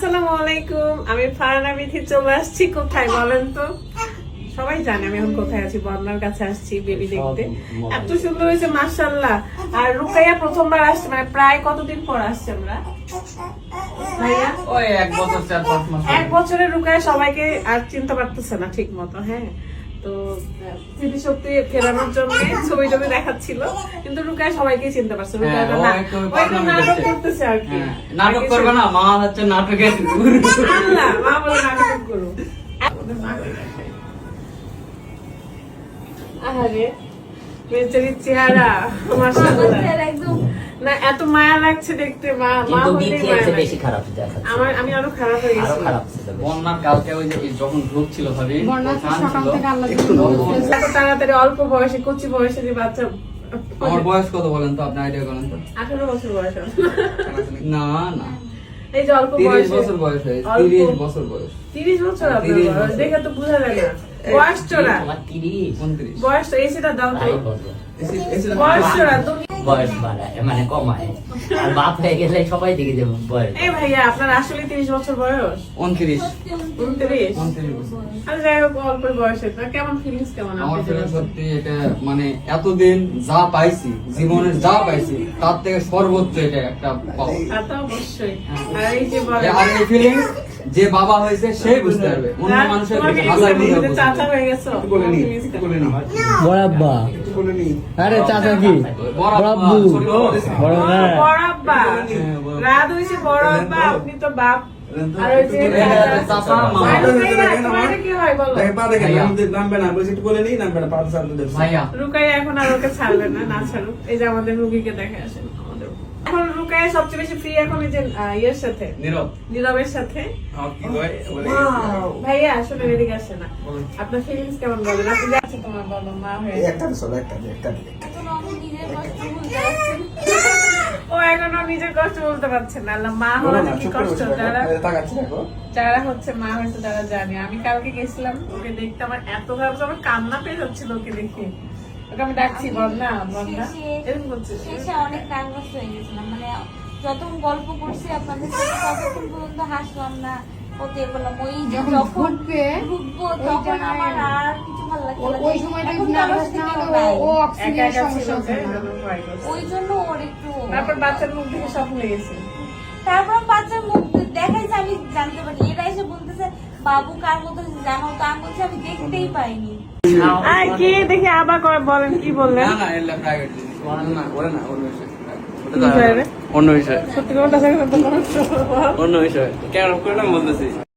আসসালামু আলাইকুম। আমি ফারানা মিথি চলে আসছি। কোথায় বলেন তো? সবাই জানে আমি এখন কোথায় আছি বর্ণার কাছে আসছি বেবি দেখতে। এত সুন্দর হয়েছে মার্শাল্লাহ আর রুকাইয়া প্রথমবার আসছে মানে প্রায় কতদিন পর আসছে আমরা? এক বছরের রুকায় সবাইকে আর চিনতে পারতেছে না ঠিক মতো হ্যাঁ। তো স্মৃতিশক্তি ফেরানোর জন্য ছবি টবি দেখাচ্ছিল কিন্তু রুকায় সবাইকে চিনতে পারছে হ্যাঁ, রুকায় না নাটক। করতেছে আর কি হ্যাঁ, নাটক করবে না মা হচ্ছে নাটকের আল্লাহ, মা বলে নাটক করো। আহারে, বেচারির চেহারা, মাশাআল্লাহ। না, এত মায়া লাগছে দেখতে মা মা বেশি খারাপ দেখাচ্ছে। আমার আমি আরও খারাপ হয়ে আরও গেছি খারাপ ছিল কালকে ওই যে যখন ভাবি বন্যা ও কাঁদছিল। এত তাড়াতাড়ি অল্প বয়সে কচি বয়সে যে বাচ্চা। আমার বয়স কত বলেন তো? আপনি আইডিয়া করেন তো। আঠারো বছর বয়স না না। এই যে অল্প তিরিশ বয়সে। বছর বয়স হয়েছে অল্প- তিরিশ বছর বয়স। তিরিশ বছর আপনার বয়স। দেখে তো বোঝা যায় না। বয়স তিরিশ। বয়স তো এসিটা দাও তো। ভাই বলব। এসে- এসে- বয়স চোরা তুমি বয়স বাড়ায় মানে কমায়। আর বাপ হয়ে গেলে সবাই বয়স। এই ভাইয়া আপনার আসলে তিরিশ বছর বয়স? উনত্রিশ। উনত্রিশ? উনত্রিশ বছর। আর যাই হোক অল্প বয়সে। তো কেমন ফিলিংস কেমন আমার আপনি সত্যি এটা মানে এতদিন যা পাইছি জীবনের যা পাইছি তার থেকে সর্বোচ্চ এটা একটা পাওয়া। তা তো অবশ্যই। আর এই যে বলে আর এই ফিলিং যে বাবা হয়েছে সে বুঝতে পারবে। অন্য মানুষের হাজার হয়ে বড়াব্বা আরে চাচা কি? বড়াব্বু বড় না বড় আব্বা। রাত হয়েছে বড় আপনি তো বাপ। এখন আর ওকে ছাড়বে না না ছাড়ুক। এই যে আমাদের রুগীকে দেখে আসেন। এখন সবচেয়ে বেশি ফ্রি এখন এই যে ইয়ের সাথে। নীরব। নীরবের সাথে। ভাইয়া আসলে এদিকে আসে না। আপনার ফিলিংস কেমন বলেন? আপনি যাচ্ছে তোমার বলো মা হয়ে ও এখনও নিজের কষ্ট বলতে পারছে না। আল্লাহ, মা হওয়া যে কি কষ্ট? যারা যারা হচ্ছে মা হয়েছে তারা জানে। আমি কালকে গেছিলাম ওকে দেখতে আমার এত খারাপ আমার কান্না পেয়ে যাচ্ছিল ওকে দেখে। ওকে আমি ডাকছি বন্যা বন্যা এরকম করছে। শেষে অনেক নার্ভাস হয়ে গেছিলাম মানে যতক্ষণ গল্প করছি আপনাদের সাথে ততক্ষণ পর্যন্ত হাসলাম না ওকে বললাম ওই যে যখন যখন ঢুকবে, তখন আমার আর কিছু ভালো লাগছে না। ওই সময়টা নার্ভাস না। ও সমস্যা জন্য ওর একটু তারপর বাচ্চার মুখ দেখে সব ভুলে গেছে তারপর বাচ্চার মুখ বাবু কার মতো জানো তো আমি বলছি আমি দেখতেই পাইনি। আর কি দেখি আবার করে বলেন কি বললেন? না না এলে প্রাইভেট না ওরে না অন্য বিষয়। বিষয়। সত্যি কথা অন্য বিষয়। কেন? করে বলতেছি।